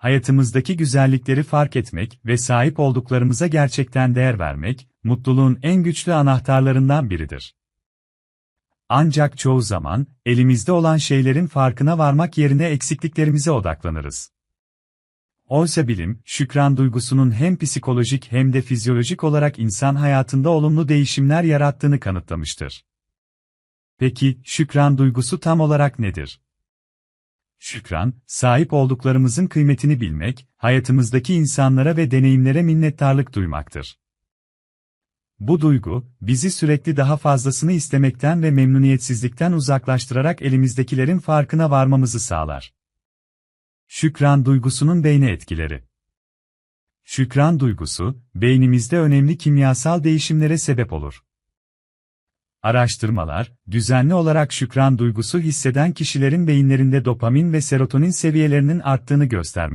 Hayatımızdaki güzellikleri fark etmek ve sahip olduklarımıza gerçekten değer vermek, mutluluğun en güçlü anahtarlarından biridir. Ancak çoğu zaman, elimizde olan şeylerin farkına varmak yerine eksikliklerimize odaklanırız. Oysa bilim, şükran duygusunun hem psikolojik hem de fizyolojik olarak insan hayatında olumlu değişimler yarattığını kanıtlamıştır. Peki, şükran duygusu tam olarak nedir? Şükran, sahip olduklarımızın kıymetini bilmek, hayatımızdaki insanlara ve deneyimlere minnettarlık duymaktır. Bu duygu, bizi sürekli daha fazlasını istemekten ve memnuniyetsizlikten uzaklaştırarak elimizdekilerin farkına varmamızı sağlar. Şükran duygusunun beyne etkileri Şükran duygusu, beynimizde önemli kimyasal değişimlere sebep olur. Araştırmalar, düzenli olarak şükran duygusu hisseden kişilerin beyinlerinde dopamin ve serotonin seviyelerinin arttığını göstermektedir.